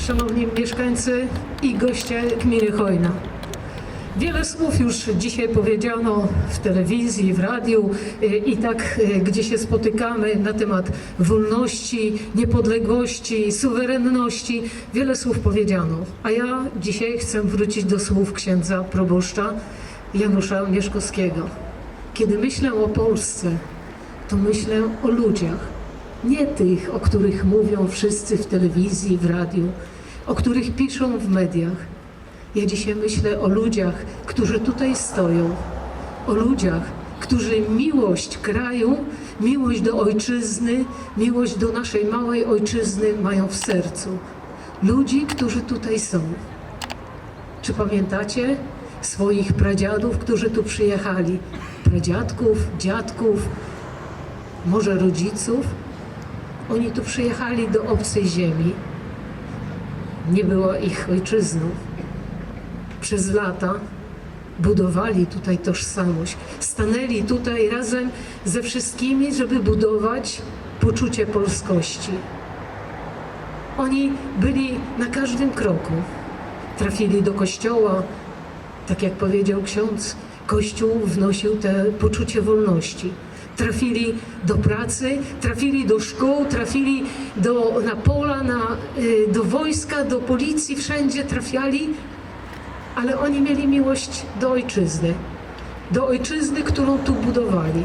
szanowni mieszkańcy i goście gminy Chojna. Wiele słów już dzisiaj powiedziano w telewizji, w radiu y, i tak, y, gdzie się spotykamy na temat wolności, niepodległości, suwerenności. Wiele słów powiedziano, a ja dzisiaj chcę wrócić do słów księdza proboszcza Janusza Mieszkowskiego. Kiedy myślę o Polsce, to myślę o ludziach. Nie tych, o których mówią wszyscy w telewizji, w radiu, o których piszą w mediach. Ja dzisiaj myślę o ludziach, którzy tutaj stoją, o ludziach, którzy miłość kraju, miłość do ojczyzny, miłość do naszej małej ojczyzny mają w sercu. Ludzi, którzy tutaj są. Czy pamiętacie swoich pradziadów, którzy tu przyjechali? Pradziadków, dziadków, może rodziców? Oni tu przyjechali do obcej ziemi. Nie było ich ojczyzną. Przez lata budowali tutaj tożsamość. Stanęli tutaj razem ze wszystkimi, żeby budować poczucie polskości. Oni byli na każdym kroku. Trafili do kościoła, tak jak powiedział ksiądz, kościół wnosił te poczucie wolności. Trafili do pracy, trafili do szkół, trafili do, na pola, na, y, do wojska, do policji, wszędzie trafiali, ale oni mieli miłość do ojczyzny, do ojczyzny, którą tu budowali.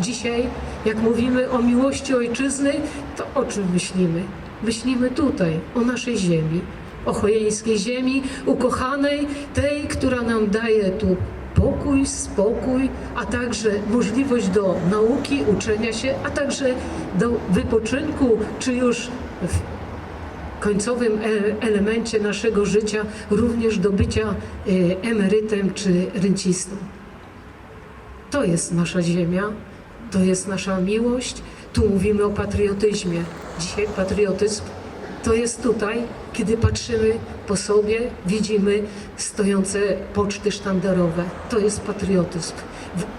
Dzisiaj, jak mówimy o miłości ojczyzny, to o czym myślimy? Myślimy tutaj, o naszej ziemi, o chojeńskiej ziemi, ukochanej, tej, która nam daje tu pokój, spokój, a także możliwość do nauki, uczenia się, a także do wypoczynku, czy już w końcowym e- elemencie naszego życia również do bycia e, emerytem czy rencistą. To jest nasza ziemia, to jest nasza miłość. Tu mówimy o patriotyzmie. Dzisiaj patriotyzm to jest tutaj, kiedy patrzymy po sobie, widzimy stojące poczty sztandarowe. To jest patriotyzm.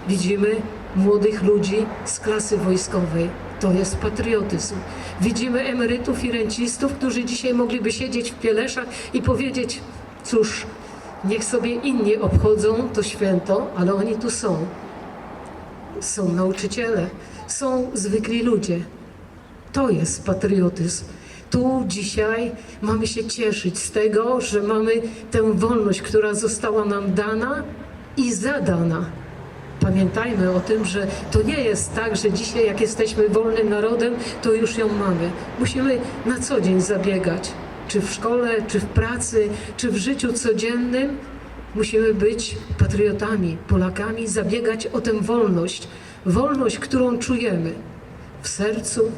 Widzimy młodych ludzi z klasy wojskowej. To jest patriotyzm. Widzimy emerytów i rencistów, którzy dzisiaj mogliby siedzieć w Pieleszach i powiedzieć, cóż, niech sobie inni obchodzą to święto, ale oni tu są. Są nauczyciele, są zwykli ludzie. To jest patriotyzm. Tu dzisiaj mamy się cieszyć z tego, że mamy tę wolność, która została nam dana i zadana. Pamiętajmy o tym, że to nie jest tak, że dzisiaj, jak jesteśmy wolnym narodem, to już ją mamy. Musimy na co dzień zabiegać, czy w szkole, czy w pracy, czy w życiu codziennym. Musimy być patriotami, Polakami, zabiegać o tę wolność. Wolność, którą czujemy w sercu,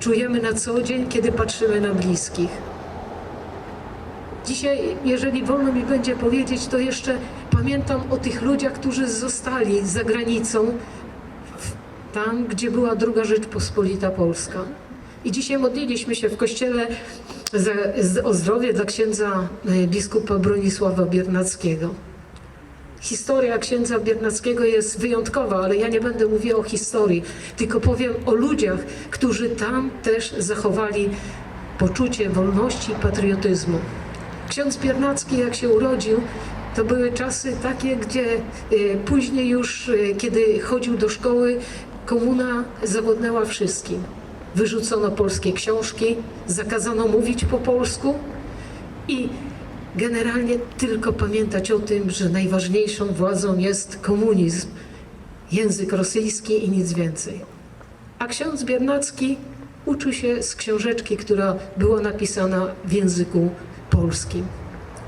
czujemy na co dzień, kiedy patrzymy na bliskich. Dzisiaj, jeżeli wolno mi będzie powiedzieć, to jeszcze pamiętam o tych ludziach, którzy zostali za granicą, tam, gdzie była druga Rzeczpospolita Polska. I dzisiaj modliliśmy się w kościele za, o zdrowie dla księdza e, biskupa Bronisława Biernackiego. Historia księdza Biernackiego jest wyjątkowa, ale ja nie będę mówiła o historii, tylko powiem o ludziach, którzy tam też zachowali poczucie wolności i patriotyzmu. Ksiądz Biernacki, jak się urodził, to były czasy takie, gdzie y, później już, y, kiedy chodził do szkoły, komuna zawodnęła wszystkim. Wyrzucono polskie książki, zakazano mówić po polsku i generalnie tylko pamiętać o tym, że najważniejszą władzą jest komunizm, język rosyjski i nic więcej. A ksiądz Biernacki uczył się z książeczki, która była napisana w języku polskim.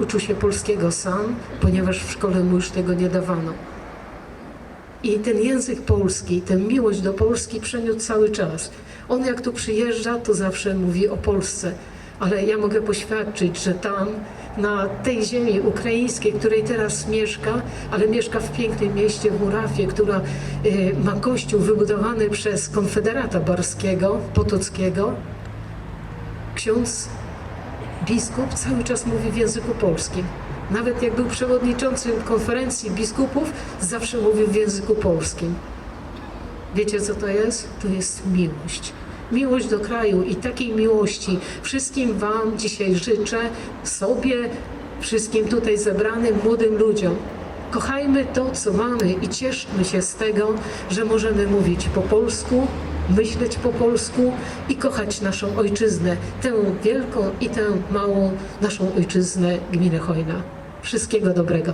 Uczył się polskiego sam, ponieważ w szkole mu już tego nie dawano. I ten język polski, tę miłość do Polski przeniósł cały czas. On jak tu przyjeżdża, to zawsze mówi o Polsce. Ale ja mogę poświadczyć, że tam, na tej ziemi ukraińskiej, której teraz mieszka, ale mieszka w pięknym mieście w Murafie, która y, ma kościół wybudowany przez konfederata barskiego, potockiego, ksiądz biskup cały czas mówi w języku polskim. Nawet jak był przewodniczącym konferencji biskupów, zawsze mówił w języku polskim. Wiecie co to jest? To jest miłość. Miłość do kraju i takiej miłości wszystkim Wam dzisiaj życzę, sobie, wszystkim tutaj zebranym młodym ludziom. Kochajmy to, co mamy i cieszmy się z tego, że możemy mówić po polsku, myśleć po polsku i kochać naszą ojczyznę, tę wielką i tę małą naszą ojczyznę gminy Chojna. Wszystkiego dobrego.